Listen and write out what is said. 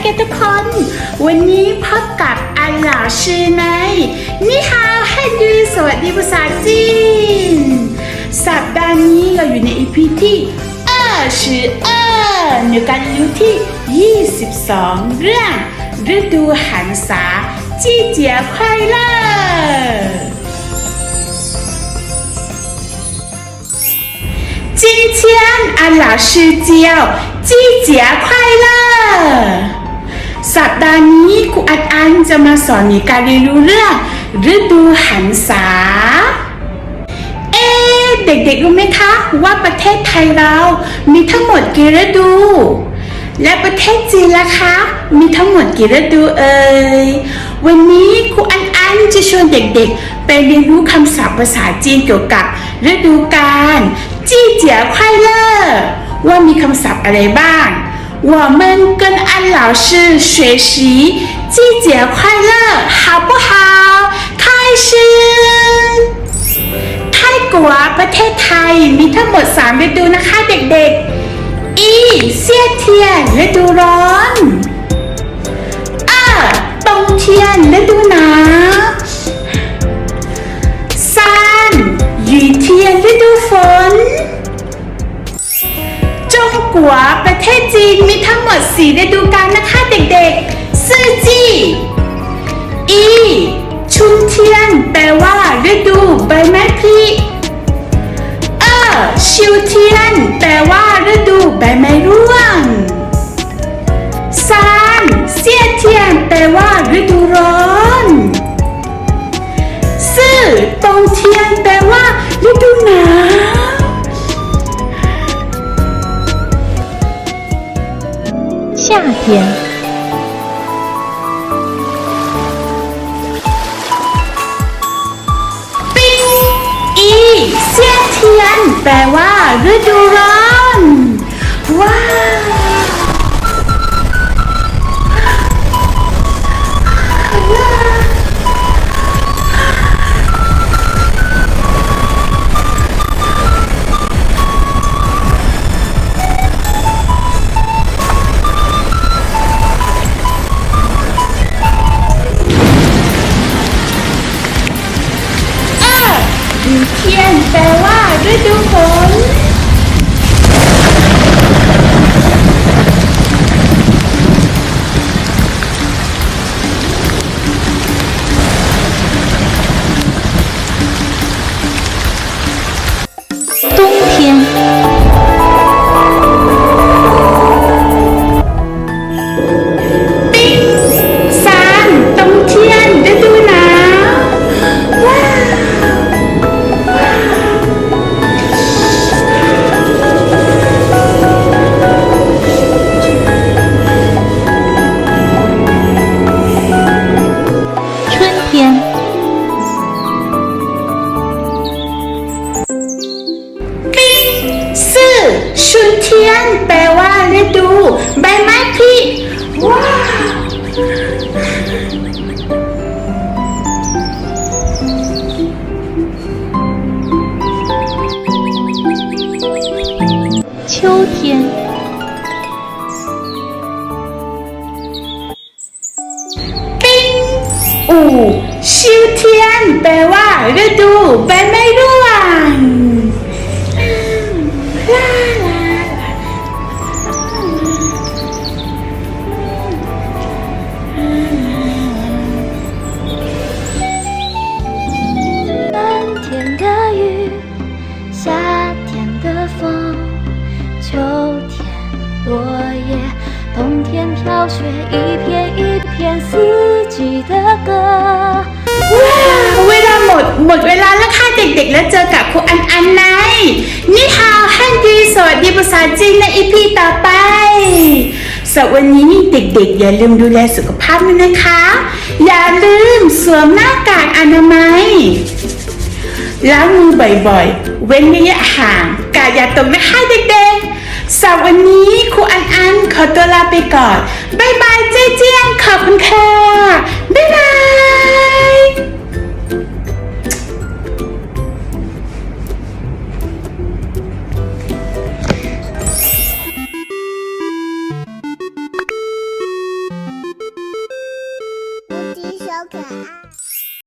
สวัสดีค่ะนักเรียนทุกคน วันนี้พบกับอันหล่าชื่อในนี่ฮาวฮันยูสวัสดีภาษาจีน สัปดาห์นี้เราอยู่ใน EP ที่22ในการเรียนรู้ที่ 22 เรื่องฤดูหันษาจีเจีย快乐今天安老师教季节快乐 สัปดาห์นี้ครูอันอันจะมาสอนในการเรียนรู้เรื่องฤดูหันษา เอ๊เด็กๆรู้ไหมคะว่าประเทศไทยเรามีทั้งหมดกี่ฤดู และประเทศจีนล่ะคะ มีทั้งหมดกี่ฤดูเอ่ย วันนี้ครูอันอันจะชวนเด็กๆ ไปเรียนรู้คำศัพท์ภาษาจีนเกี่ยวกับฤดูกาลจี้เจี๋ยควายเล่อว่ามีคำศัพท์อะไรบ้าง 我们跟安老师学习季节快乐好不好开始ไทยกัวประเทศไทยมีทั้งหมด 3 ฤดูนะคะเด็กๆ อีเซียเทีย กัวประเทศจีนมีทั้งหมดสีฤดูกาลนะคะเด็กๆ ซื่อจี้ อีชุนเทียนแปลว่าฤดูใบไม้ผลิเออชิวเทียนแปลว่าฤดูใบไม้ร่วง 夏天，ปิ้งอีเซียเทียน แปลว่าฤดูร้อน ว้าว เชียนแปลว่าฤดูฝน冬天。 ชุนเทียน แปลว่าฤดู ใบไม้ผลิว้าว秋天，ปิ้งอู่ชิวเทียนแปลว่าฤดูใบไม้ร่วง 飘雪，一片一片四季的歌。 ว้าวเวลาหมดหมดเวลาแล้วค่ะเด็กๆ แล้วเจอกับครูอันอันในนี่ฮาวฮันดีสวัสดีภาษาจีนในอีพีต่อไปสำหรับวันนี้เด็กๆ อย่าลืมดูแลสุขภาพด้วยนะคะ อย่าลืมสวมหน้ากากอนามัย ล้างมือบ่อยๆ เว้นระยะห่าง กาดอย่าตกนะคะเด็กๆ สำหรับวันนี้ครูอันอันขอตัวลาไปก่อน บ๊ายบายเจ๊เจียงขอบคุณค่ะ